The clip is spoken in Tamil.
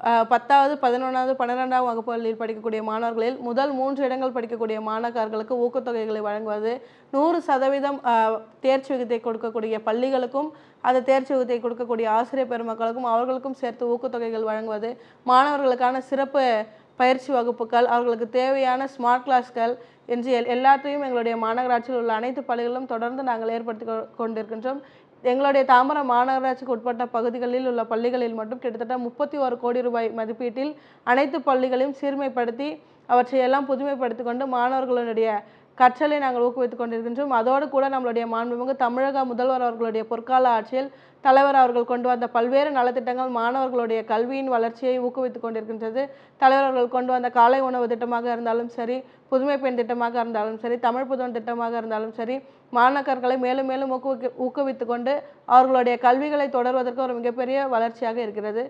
பத்தாவது பதினொன்றாவது பன்னிரெண்டாம் வகுப்புகளில் படிக்கக்கூடிய மாணவர்களில் முதல் மூன்று இடங்கள் படிக்கக்கூடிய மாணவர்களுக்கு ஊக்கத்தொகைகளை வழங்குவது நூறு சதவீதம் தேர்ச்சி விகிதத்தை கொடுக்கக்கூடிய பள்ளிகளுக்கும் அந்த தேர்ச்சி விகிதத்தை கொடுக்கக்கூடிய ஆசிரியர் பெருமக்களுக்கும் அவர்களுக்கும் சேர்த்து ஊக்கத்தொகைகள் வழங்குவது மாணவர்களுக்கான சிறப்பு பயிற்சி வகுப்புகள் அவர்களுக்கு தேவையான ஸ்மார்ட் கிளாஸ்கள் என்று எல் எல்லாத்தையும் எங்களுடைய மாநகராட்சியில் உள்ள அனைத்து பள்ளிகளிலும் தொடர்ந்து நாங்கள் ஏற்படுத்தி கொண்டிருக்கின்றோம். எங்களுடைய தாமரை மாநகராட்சிக்கு உட்பட்ட பகுதிகளில் உள்ள பள்ளிகளில் மட்டும் கிட்டத்தட்ட முப்பத்தி ஒரு கோடி ரூபாய் மதிப்பீட்டில் அனைத்து பள்ளிகளையும் சீர்மைப்படுத்தி அவற்றையெல்லாம் புதுமைப்படுத்தி கொண்டு மாணவர்களுடைய கற்றலை நாங்கள் ஊக்குவித்துக் கொண்டிருக்கின்றோம். அதோடு கூட நம்மளுடைய மாண்புமிகு தமிழக முதல்வர் அவர்களுடைய பொற்கால ஆட்சியில் தலைவர் அவர்கள் கொண்டு வந்த பல்வேறு நலத்திட்டங்கள் மாணவர்களுடைய கல்வியின் வளர்ச்சியை ஊக்குவித்துக் கொண்டிருக்கின்றது. தலைவர் அவர்கள் கொண்டு வந்த காலை உணவு திட்டமாக இருந்தாலும் சரி புதுமை பெண் திட்டமாக இருந்தாலும் சரி தமிழ் புதுவன் திட்டமாக இருந்தாலும் சரி மாணாக்கர்களை மேலும் மேலும் ஊக்குவிக்க ஊக்குவித்து கொண்டு அவர்களுடைய கல்விகளை தொடர்வதற்கு ஒரு மிகப்பெரிய வளர்ச்சியாக இருக்கிறது.